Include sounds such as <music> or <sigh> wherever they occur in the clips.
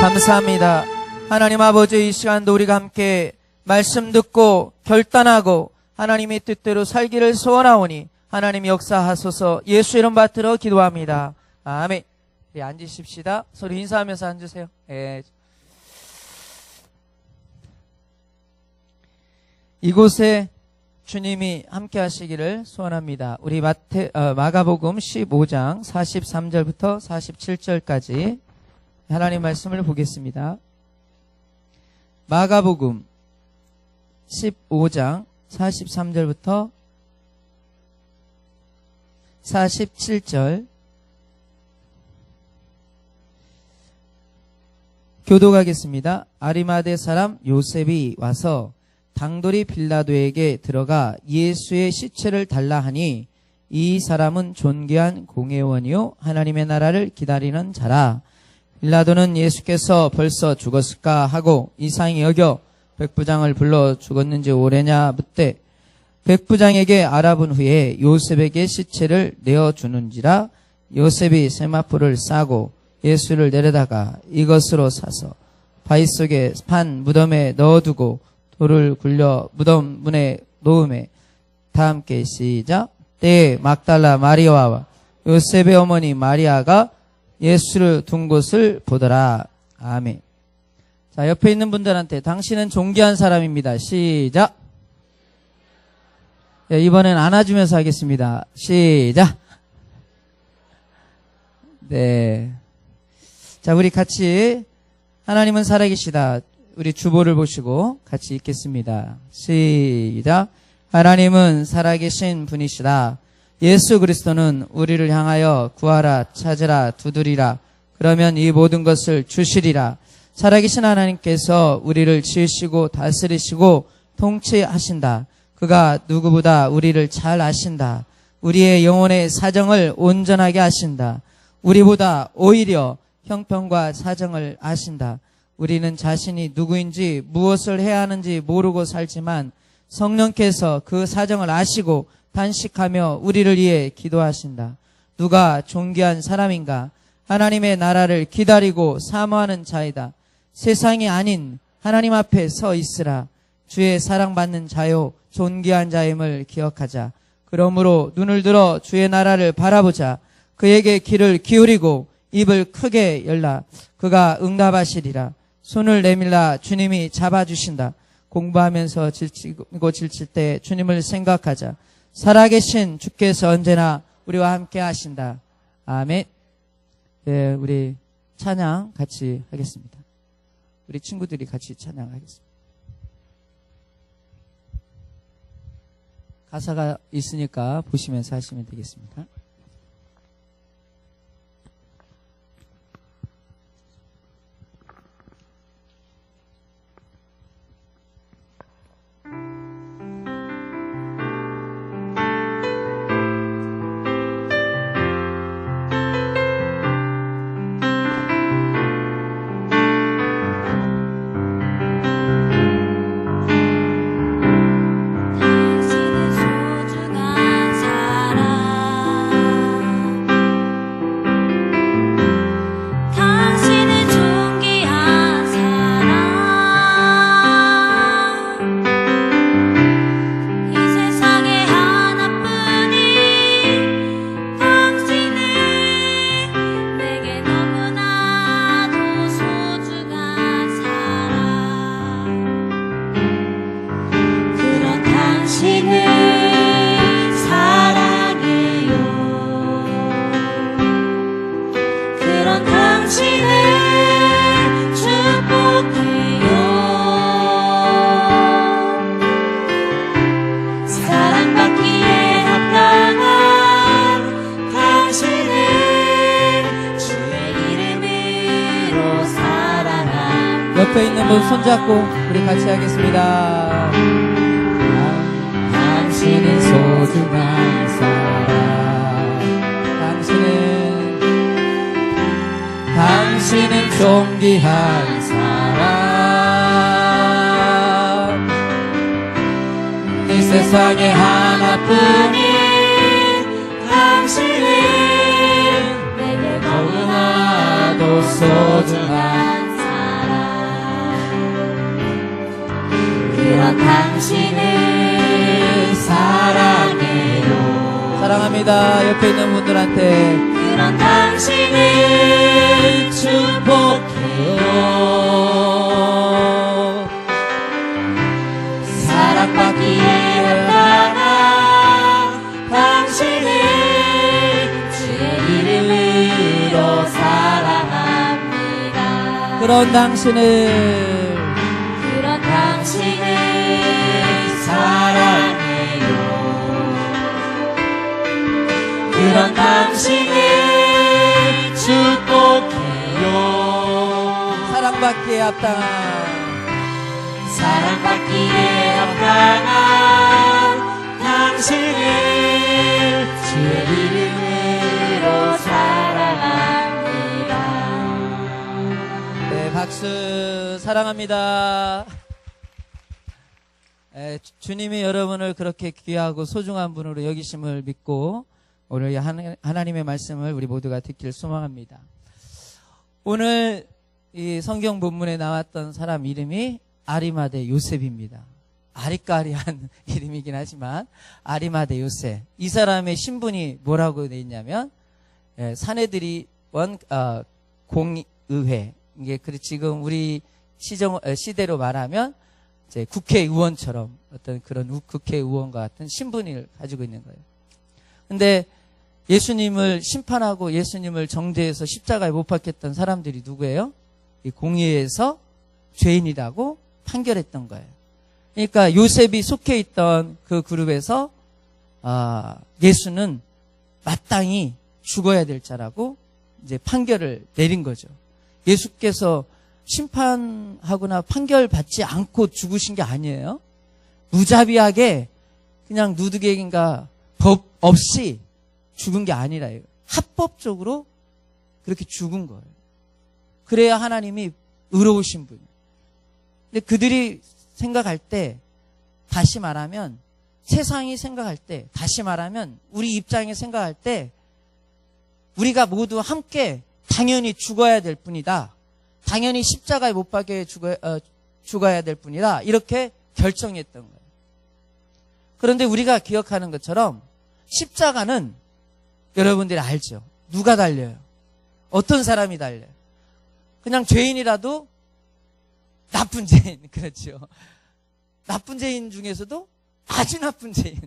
감사합니다. 하나님 아버지 이 시간도 우리가 함께 말씀 듣고 결단하고 하나님의 뜻대로 살기를 소원하오니 하나님 역사하소서 예수 이름 받들어 기도합니다. 아멘. 네, 앉으십시다. 서로 인사하면서 앉으세요. 예. 이곳에 주님이 함께 하시기를 소원합니다. 우리 마태, 어, 마가복음 15장 43절부터 47절까지 하나님 말씀을 보겠습니다. 마가복음 15장 43절부터 47절 교도가겠습니다. 아리마대 사람 요셉이 와서 당돌이 빌라도에게 들어가 예수의 시체를 달라 하니 이 사람은 존귀한 공회원이요 하나님의 나라를 기다리는 자라 빌라도는 예수께서 벌써 죽었을까 하고 이상히 여겨 백부장을 불러 죽었는지 오래냐 묻되 백부장에게 알아본 후에 요셉에게 시체를 내어주는지라 요셉이 세마포를 싸고 예수를 내려다가 이것으로 사서 바위 속에 판 무덤에 넣어두고 돌을 굴려 무덤 문에 놓음에 다 함께 시작. 때에 막달라 마리아와 요셉의 어머니 마리아가 예수를 둔 곳을 보더라. 아멘. 자, 옆에 있는 분들한테 당신은 존귀한 사람입니다. 시작. 네, 이번엔 안아주면서 하겠습니다. 시작. 네. 자, 우리 같이 하나님은 살아계시다. 우리 주보를 보시고 같이 읽겠습니다. 시작. 하나님은 살아계신 분이시다. 예수 그리스도는 우리를 향하여 구하라, 찾으라, 두드리라. 그러면 이 모든 것을 주시리라. 살아계신 하나님께서 우리를 지으시고 다스리시고 통치하신다. 그가 누구보다 우리를 잘 아신다. 우리의 영혼의 사정을 온전하게 하신다. 우리보다 오히려 형편과 사정을 아신다. 우리는 자신이 누구인지 무엇을 해야 하는지 모르고 살지만 성령께서 그 사정을 아시고 단식하며 우리를 위해 기도하신다. 누가 존귀한 사람인가? 하나님의 나라를 기다리고 사모하는 자이다. 세상이 아닌 하나님 앞에 서 있으라. 주의 사랑받는 자요, 존귀한 자임을 기억하자. 그러므로 눈을 들어 주의 나라를 바라보자. 그에게 귀를 기울이고 입을 크게 열라. 그가 응답하시리라. 손을 내밀라 주님이 잡아주신다. 공부하면서 질치고 질칠 때 주님을 생각하자. 살아계신 주께서 언제나 우리와 함께 하신다. 아멘. 네, 우리 찬양 같이 하겠습니다. 우리 친구들이 같이 찬양하겠습니다. 가사가 있으니까 보시면서 하시면 되겠습니다. 옆에 있는 분 손잡고 우리 같이 하겠습니다. 당신은 소중한 사람. 당신은 당신은 존귀한 사람. 이 세상에 하나뿐인 당신은 내게 너무나도 소중한 당신을 사랑해요. 사랑합니다. 옆에 있는 분들한테. 그런 당신을 축복해요. 사랑받기에 합당한 당신을 주의 이름으로 사랑합니다. 그런 당신을 그런 당신을 축복해요 사랑받기에 합당한 사랑받기에 합당한 당신을 주의 이름으로 사랑합니다 네, 박수 사랑합니다. 에, 주- 주님이 여러분을 그렇게 귀하고 소중한 분으로 여기심을 믿고 오늘 하나님의 말씀을 우리 모두가 듣길 소망합니다. 오늘 이 성경 본문에 나왔던 사람 이름이 아리마대 요셉입니다. 아리까리한 <laughs> 이름이긴 하지만 아리마대 요셉. 이 사람의 신분이 뭐라고 돼 있냐면 예, 사내들이 원 어, 공의회 이게 그 지금 우리 시정 어, 시대로 말하면 이제 국회의원처럼 어떤 그런 우- 국회의원과 같은 신분을 가지고 있는 거예요. 근데 예수님을 심판하고 예수님을 정죄해서 십자가에 못 박혔던 사람들이 누구예요? 이 공의회에서 죄인이라고 판결했던 거예요. 그러니까 요셉이 속해 있던 그 그룹에서 아, 예수는 마땅히 죽어야 될 자라고 이제 판결을 내린 거죠. 예수께서 심판하거나 판결받지 않고 죽으신 게 아니에요. 무자비하게 그냥 누드객인가 법 없이 죽은 게 아니라 요. 합법적으로 그렇게 죽은 거예요. 그래야 하나님이 의로우신 분이에요. 근데 그들이 생각할 때 다시 말하면 세상이 생각할 때 다시 말하면 우리 입장에 생각할 때 우리가 모두 함께 당연히 죽어야 될 뿐이다. 당연히 십자가에 못 박혀 죽어, 어, 죽어야 될 뿐이다. 이렇게 결정했던 거예요. 그런데 우리가 기억하는 것처럼 십자가는 여러분들이 알죠. 누가 달려요? 어떤 사람이 달려요? 그냥 죄인이라도 나쁜 <laughs> 죄인, 그렇죠. 나쁜 죄인 중에서도 아주 나쁜 죄인.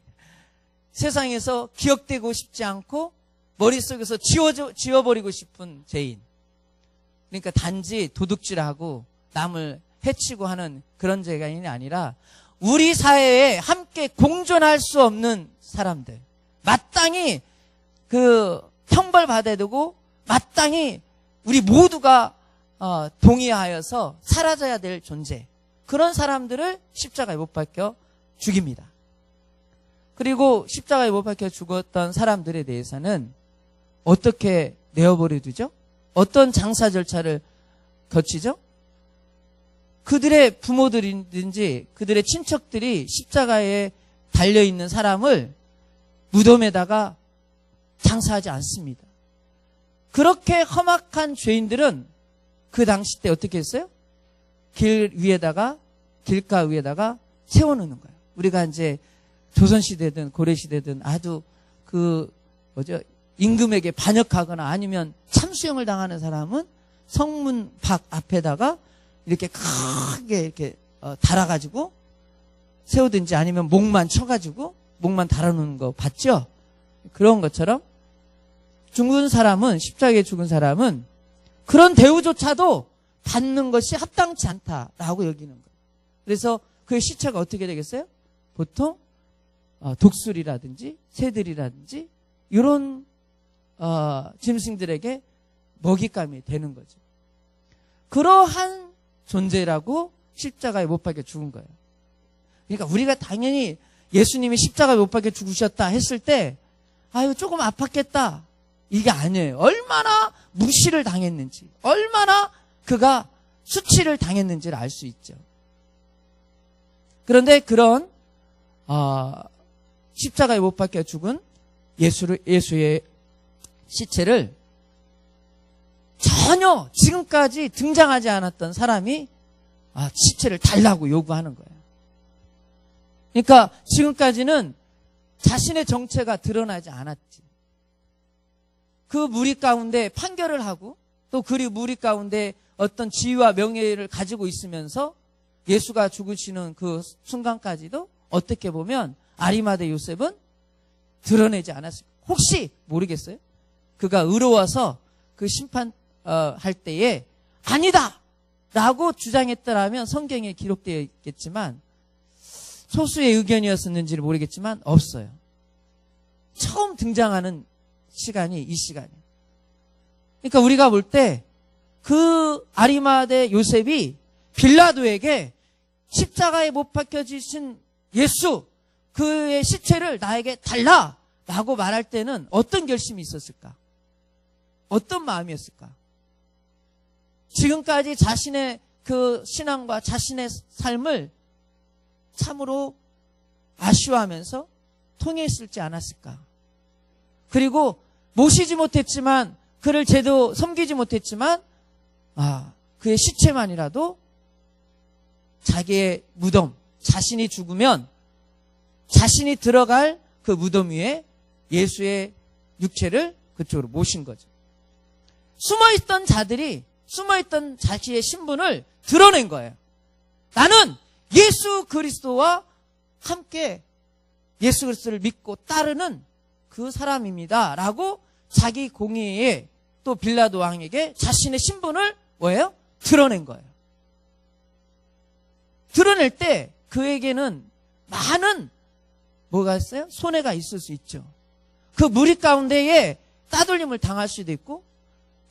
세상에서 기억되고 싶지 않고 머릿속에서 지워져, 지워버리고 싶은 죄인. 그러니까 단지 도둑질하고 남을 해치고 하는 그런 죄인이 아니라 우리 사회에 함께 공존할 수 없는 사람들. 마땅히 그 형벌 받아야 되고 마땅히 우리 모두가 어, 동의하여서 사라져야 될 존재. 그런 사람들을 십자가에 못 박혀 죽입니다. 그리고 십자가에 못 박혀 죽었던 사람들에 대해서는 어떻게 내어버려 두죠? 어떤 장사 절차를 거치죠? 그들의 부모들이든지 그들의 친척들이 십자가에 달려있는 사람을 무덤에다가 장사하지 않습니다. 그렇게 험악한 죄인들은 그 당시 때 어떻게 했어요? 길 위에다가 길가 위에다가 세워놓는 거예요. 우리가 이제 조선시대든 고려시대든 아주 그 뭐죠 임금에게 반역하거나 아니면 참수형을 당하는 사람은 성문 밖 앞에다가 이렇게 크게 이렇게 어, 달아가지고 세우든지 아니면 목만 쳐가지고 목만 달아놓는 거 봤죠? 그런 것처럼 죽은 사람은 십자가에 죽은 사람은 그런 대우조차도 받는 것이 합당치 않다라고 여기는 거예요. 그래서 그의 시체가 어떻게 되겠어요? 보통 어, 독수리라든지 새들이라든지 이런 어, 짐승들에게 먹잇감이 되는 거죠. 그러한 존재라고 십자가에 못 박혀 죽은 거예요. 그러니까 우리가 당연히 예수님이 십자가에 못 박혀 죽으셨다 했을 때 아유 조금 아팠겠다 이게 아니에요. 얼마나 무시를 당했는지, 얼마나 그가 수치를 당했는지를 알 수 있죠. 그런데 그런 어, 십자가에 못 박혀 죽은 예수를 예수의 시체를 전혀 지금까지 등장하지 않았던 사람이 아, 시체를 달라고 요구하는 거예요. 그러니까 지금까지는 자신의 정체가 드러나지 않았지. 그 무리 가운데 판결을 하고 또그 무리 가운데 어떤 지위와 명예를 가지고 있으면서 예수가 죽으시는 그 순간까지도 어떻게 보면 아리마대 요셉은 드러내지 않았습니다. 혹시 모르겠어요? 그가 의로워서 그 심판할 때에 아니다! 라고 주장했더라면 성경에 기록되어 있겠지만 소수의 의견이었었는지를 모르겠지만 없어요. 처음 등장하는 시간이 이 시간이에요. 그러니까 우리가 볼 때 그 아리마대 요셉이 빌라도에게 십자가에 못 박혀지신 예수 그의 시체를 나에게 달라 라고 말할 때는 어떤 결심이 있었을까? 어떤 마음이었을까? 지금까지 자신의 그 신앙과 자신의 삶을 참으로 아쉬워하면서 통했을지 않았을까? 그리고 모시지 못했지만 그를 제도 섬기지 못했지만 아 그의 시체만이라도 자기의 무덤 자신이 죽으면 자신이 들어갈 그 무덤 위에 예수의 육체를 그쪽으로 모신 거죠. 숨어있던 자들이 숨어있던 자신의 신분을 드러낸 거예요. 나는 예수 그리스도와 함께 예수 그리스도를 믿고 따르는 그 사람입니다. 라고 자기 공의에 또 빌라도 왕에게 자신의 신분을 뭐예요? 드러낸 거예요. 드러낼 때 그에게는 많은 뭐가 있어요? 손해가 있을 수 있죠. 그 무리 가운데에 따돌림을 당할 수도 있고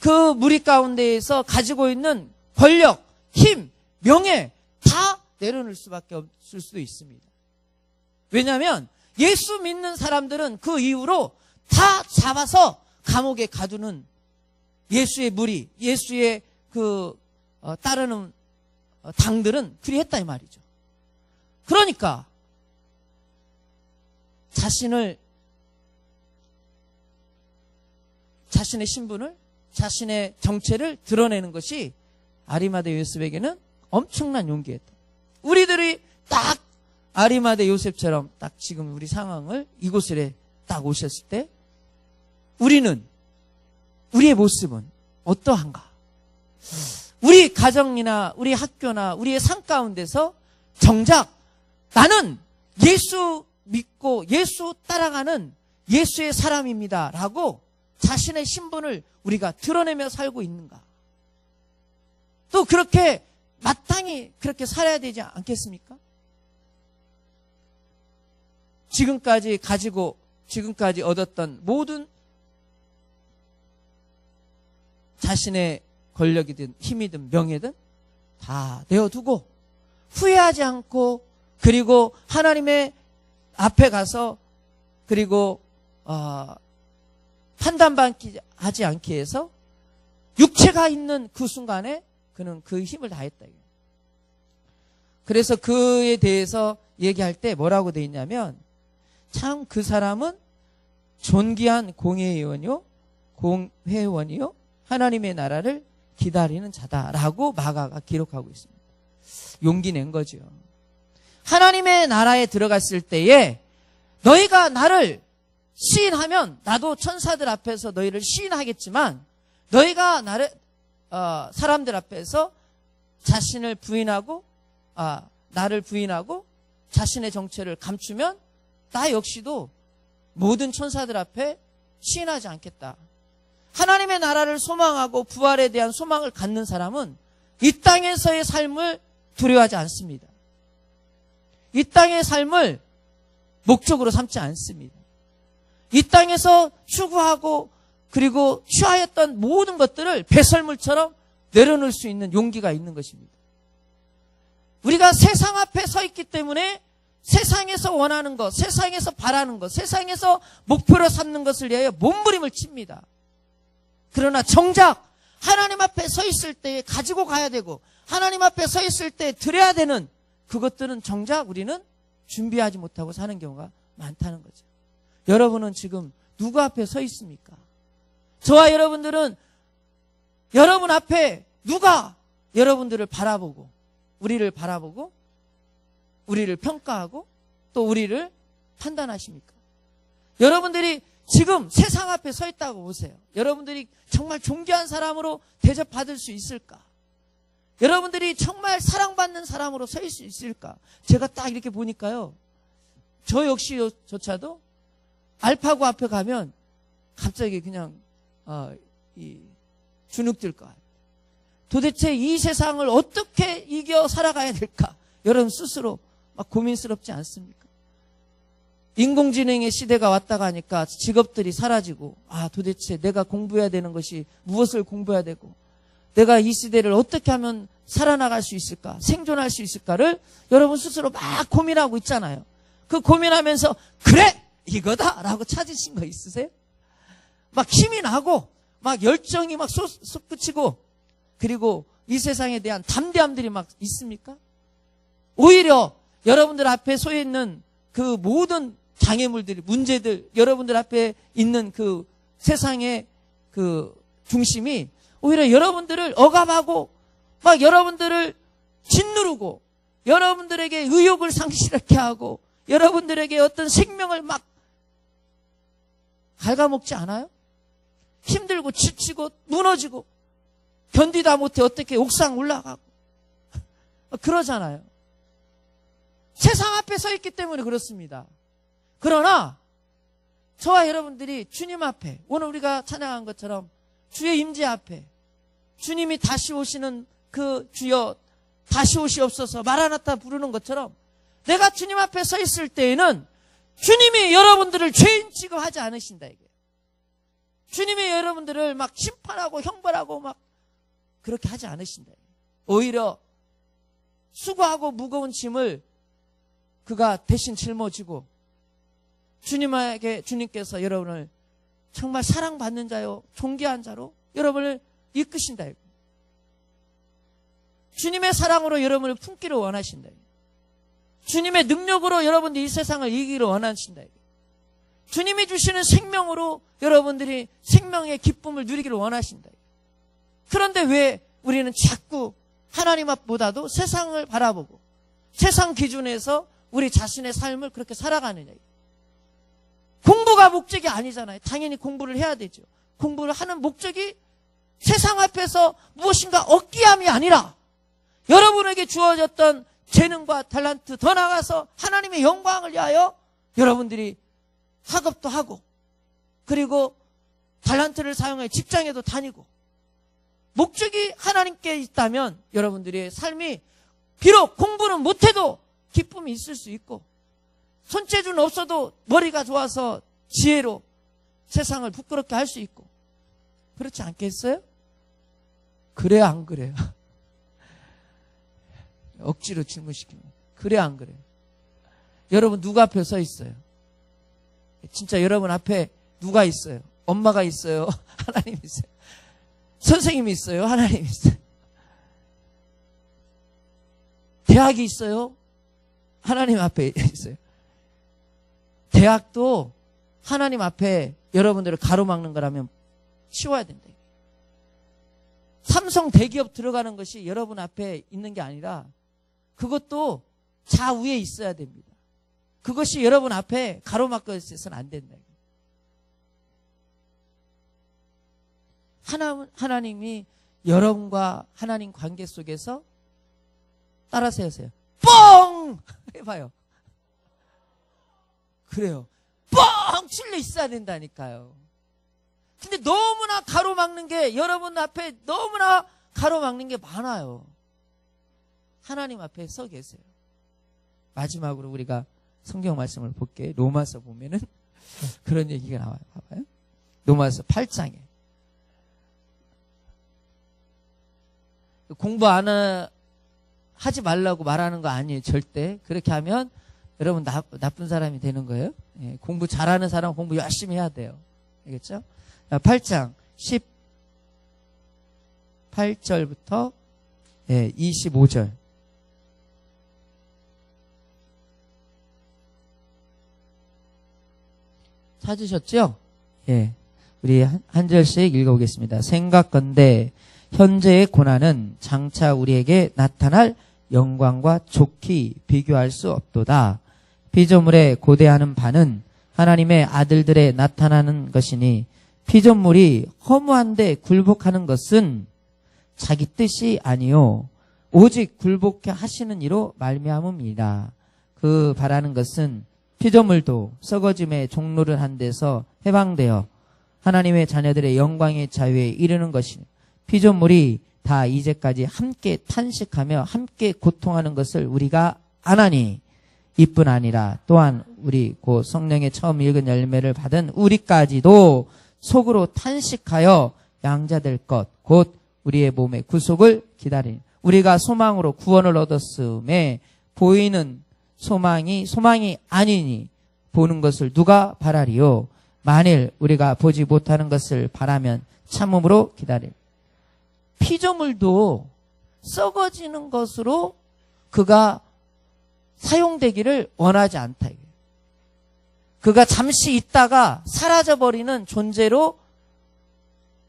그 무리 가운데에서 가지고 있는 권력, 힘, 명예 다 내려놓을 수밖에 없을 수도 있습니다. 왜냐하면 예수 믿는 사람들은 그 이후로 다 잡아서 감옥에 가두는 예수의 무리, 예수의 그 어, 따르는 어, 당들은 그리했다 이 말이죠. 그러니까 자신을 자신의 신분을 자신의 정체를 드러내는 것이 아리마대 요셉에게는 엄청난 용기였다. 우리들이 딱 아리마대 요셉처럼 딱 지금 우리 상황을 이곳에 딱 오셨을 때 우리는 우리의 모습은 어떠한가? 우리 가정이나 우리 학교나 우리의 삶 가운데서 정작 나는 예수 믿고 예수 따라가는 예수의 사람입니다. 라고 자신의 신분을 우리가 드러내며 살고 있는가? 또 그렇게 마땅히 그렇게 살아야 되지 않겠습니까? 지금까지 가지고 지금까지 얻었던 모든 자신의 권력이든 힘이든 명예든 다 내어두고 후회하지 않고 그리고 하나님의 앞에 가서 그리고 어, 판단받지 하지 않기 위해서 육체가 있는 그 순간에 그는 그 힘을 다했다. 그래서 그에 대해서 얘기할 때 뭐라고 돼 있냐면 참 그 사람은 존귀한 공회의원이요 공회원이요 하나님의 나라를 기다리는 자다라고 마가가 기록하고 있습니다. 용기 낸 거죠. 하나님의 나라에 들어갔을 때에 너희가 나를 시인하면 나도 천사들 앞에서 너희를 시인하겠지만 너희가 나를 어, 사람들 앞에서 자신을 부인하고 아, 나를 부인하고 자신의 정체를 감추면 나 역시도 모든 천사들 앞에 시인하지 않겠다. 하나님의 나라를 소망하고 부활에 대한 소망을 갖는 사람은 이 땅에서의 삶을 두려워하지 않습니다. 이 땅의 삶을 목적으로 삼지 않습니다. 이 땅에서 추구하고 그리고 취하였던 모든 것들을 배설물처럼 내려놓을 수 있는 용기가 있는 것입니다. 우리가 세상 앞에 서 있기 때문에 세상에서 원하는 것, 세상에서 바라는 것, 세상에서 목표로 삼는 것을 위하여 몸부림을 칩니다. 그러나 정작 하나님 앞에 서 있을 때 가지고 가야 되고 하나님 앞에 서 있을 때 드려야 되는 그것들은 정작 우리는 준비하지 못하고 사는 경우가 많다는 거죠. 여러분은 지금 누구 앞에 서 있습니까? 저와 여러분들은 여러분 앞에 누가 여러분들을 바라보고 우리를 바라보고 우리를 평가하고 또 우리를 판단하십니까? 여러분들이 지금 세상 앞에 서 있다고 보세요. 여러분들이 정말 존귀한 사람으로 대접받을 수 있을까? 여러분들이 정말 사랑받는 사람으로 서 있을 수 있을까? 제가 딱 이렇게 보니까요. 저 역시조차도 알파고 앞에 가면 갑자기 그냥 어, 이 주눅들 것 같아요. 도대체 이 세상을 어떻게 이겨 살아가야 될까? 여러분 스스로 막 고민스럽지 않습니까? 인공지능의 시대가 왔다 가니까 직업들이 사라지고 아 도대체 내가 공부해야 되는 것이 무엇을 공부해야 되고 내가 이 시대를 어떻게 하면 살아나갈 수 있을까 생존할 수 있을까를 여러분 스스로 막 고민하고 있잖아요 그 고민하면서 그래 이거다라고 찾으신 거 있으세요? 막 힘이 나고 막 열정이 막 솟, 솟구치고 그리고 이 세상에 대한 담대함들이 막 있습니까? 오히려 여러분들 앞에 서 있는 그 모든 장애물들, 문제들, 여러분들 앞에 있는 그 세상의 그 중심이 오히려 여러분들을 억압하고 막 여러분들을 짓누르고 여러분들에게 의욕을 상실하게 하고 여러분들에게 어떤 생명을 막 갉아먹지 않아요? 힘들고 지치고 무너지고 견디다 못해 어떻게 옥상 올라가고 그러잖아요. 세상 앞에 서 있기 때문에 그렇습니다. 그러나 저와 여러분들이 주님 앞에 오늘 우리가 찬양한 것처럼 주의 임재 앞에 주님이 다시 오시는 그 주여 다시 오시옵소서 마라나타 부르는 것처럼 내가 주님 앞에 서 있을 때에는 주님이 여러분들을 죄인 취급하지 않으신다 이게. 주님이 여러분들을 막 심판하고 형벌하고 막 그렇게 하지 않으신다. 오히려 수고하고 무거운 짐을 그가 대신 짊어지고 주님에게 주님께서 여러분을 정말 사랑받는 자요 존귀한 자로 여러분을 이끄신다. 주님의 사랑으로 여러분을 품기를 원하신다. 주님의 능력으로 여러분들이 이 세상을 이기기를 원하신다. 주님이 주시는 생명으로 여러분들이 생명의 기쁨을 누리기를 원하신다. 그런데 왜 우리는 자꾸 하나님 앞보다도 세상을 바라보고 세상 기준에서 우리 자신의 삶을 그렇게 살아가느냐. 공부가 목적이 아니잖아요. 당연히 공부를 해야 되죠. 공부를 하는 목적이 세상 앞에서 무엇인가 얻기함이 아니라 여러분에게 주어졌던 재능과 탤런트 더 나가서 하나님의 영광을 위하여 여러분들이 학업도 하고 그리고 탤런트를 사용해 직장에도 다니고 목적이 하나님께 있다면 여러분들의 삶이 비록 공부는 못해도 기쁨이 있을 수 있고 손재주는 없어도 머리가 좋아서 지혜로 세상을 부끄럽게 할 수 있고 그렇지 않겠어요? 그래요 안 그래요? <laughs> 억지로 질문시키면 그래 안 그래요? 여러분 누가 앞에 서 있어요? 진짜 여러분 앞에 누가 있어요? 엄마가 있어요? <laughs> 하나님 있어요? 선생님이 있어요? 하나님 있어요? 대학이 있어요? 하나님 앞에 있어요. 대학도 하나님 앞에 여러분들을 가로막는 거라면 치워야 된다. 삼성 대기업 들어가는 것이 여러분 앞에 있는 게 아니라 그것도 좌우에 있어야 됩니다. 그것이 여러분 앞에 가로막고 있어서는 안 된다. 하나, 하나님이 여러분과 하나님 관계 속에서 따라서 하세요. 뻥! <laughs> 해봐요. 그래요. 뻥! 찔려 있어야 된다니까요. 근데 너무나 가로막는 게 여러분 앞에 너무나 가로막는 게 많아요. 하나님 앞에 서 계세요. 마지막으로 우리가 성경 말씀을 볼게. 로마서 보면은 그런 얘기가 나와요. 봐봐요. 로마서 8장에. 공부 안 하, 하지 말라고 말하는 거 아니에요. 절대. 그렇게 하면 여러분 나, 나쁜 사람이 되는 거예요. 예, 공부 잘하는 사람 은 공부 열심히 해야 돼요. 알겠죠? 8장 18절부터 예, 25절. 찾으셨죠? 예. 우리 한, 한 절씩 읽어보겠습니다. 생각건대 현재의 고난은 장차 우리에게 나타날 영광과 좋게 비교할 수 없도다. 피조물에 고대하는 바는 하나님의 아들들에 나타나는 것이니 피조물이 허무한데 굴복하는 것은 자기 뜻이 아니요 오직 굴복해 하시는 이로 말미암음이라 그 바라는 것은 피조물도 썩어짐의 종로를 한 데서 해방되어 하나님의 자녀들의 영광의 자유에 이르는 것이니 피조물이 다 이제까지 함께 탄식하며 함께 고통하는 것을 우리가 아나니 이뿐 아니라 또한 우리 고 성령의 처음 읽은 열매를 받은 우리까지도 속으로 탄식하여 양자될 것 곧 우리의 몸의 구속을 기다리니 우리가 소망으로 구원을 얻었음에 보이는 소망이 소망이 아니니 보는 것을 누가 바라리요 만일 우리가 보지 못하는 것을 바라면 참음으로 기다릴 피조물도 썩어지는 것으로 그가 사용되기를 원하지 않다. 그가 잠시 있다가 사라져버리는 존재로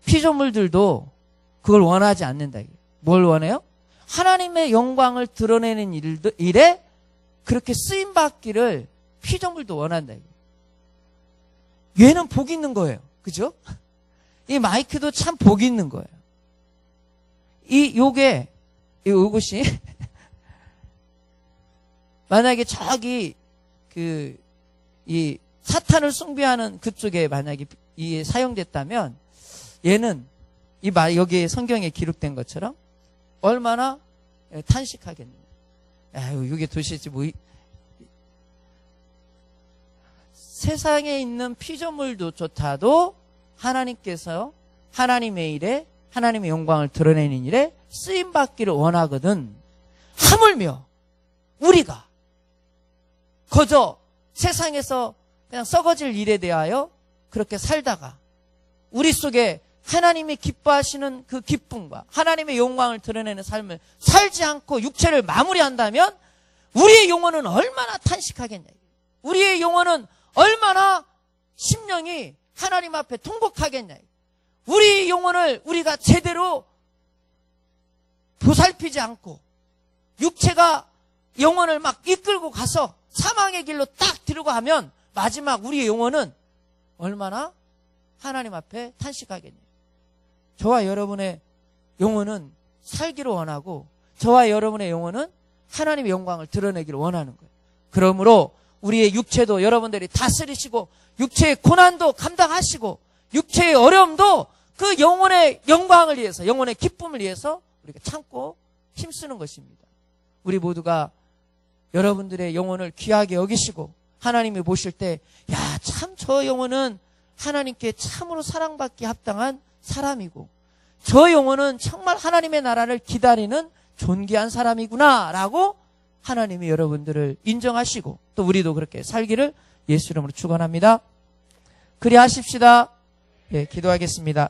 피조물들도 그걸 원하지 않는다. 뭘 원해요? 하나님의 영광을 드러내는 일에 그렇게 쓰임 받기를 피조물도 원한다. 얘는 복 있는 거예요. 그죠? 이 마이크도 참 복 있는 거예요. 이, 요게, 이, 요것이, <laughs> 만약에 저기, 그, 이, 사탄을 숭배하는 그쪽에 만약에 이 사용됐다면, 얘는, 이 말, 여기 에 성경에 기록된 것처럼, 얼마나 탄식하겠느냐. 아유, 이게 도대체 뭐, 이- 세상에 있는 피조물도 좋다도 하나님께서 하나님의 일에 하나님의 영광을 드러내는 일에 쓰임 받기를 원하거든. 하물며 우리가 거저 세상에서 그냥 썩어질 일에 대하여 그렇게 살다가 우리 속에 하나님이 기뻐하시는 그 기쁨과 하나님의 영광을 드러내는 삶을 살지 않고 육체를 마무리한다면 우리의 영혼은 얼마나 탄식하겠냐. 우리의 영혼은 얼마나 심령이 하나님 앞에 통곡하겠냐. 우리 영혼을 우리가 제대로 보살피지 않고 육체가 영혼을 막 이끌고 가서 사망의 길로 딱 들고 하면 마지막 우리의 영혼은 얼마나 하나님 앞에 탄식하겠냐. 저와 여러분의 영혼은 살기를 원하고 저와 여러분의 영혼은 하나님의 영광을 드러내기를 원하는 거예요. 그러므로 우리의 육체도 여러분들이 다스리시고 육체의 고난도 감당하시고 육체의 어려움도 그 영혼의 영광을 위해서 영혼의 기쁨을 위해서 우리가 참고 힘쓰는 것입니다. 우리 모두가 여러분들의 영혼을 귀하게 여기시고 하나님이 보실 때 야 참 저 영혼은 하나님께 참으로 사랑받기 합당한 사람이고 저 영혼은 정말 하나님의 나라를 기다리는 존귀한 사람이구나라고 하나님이 여러분들을 인정하시고 또 우리도 그렇게 살기를 예수 이름으로 축원합니다. 그리 하십시다. 예, 기도하겠습니다.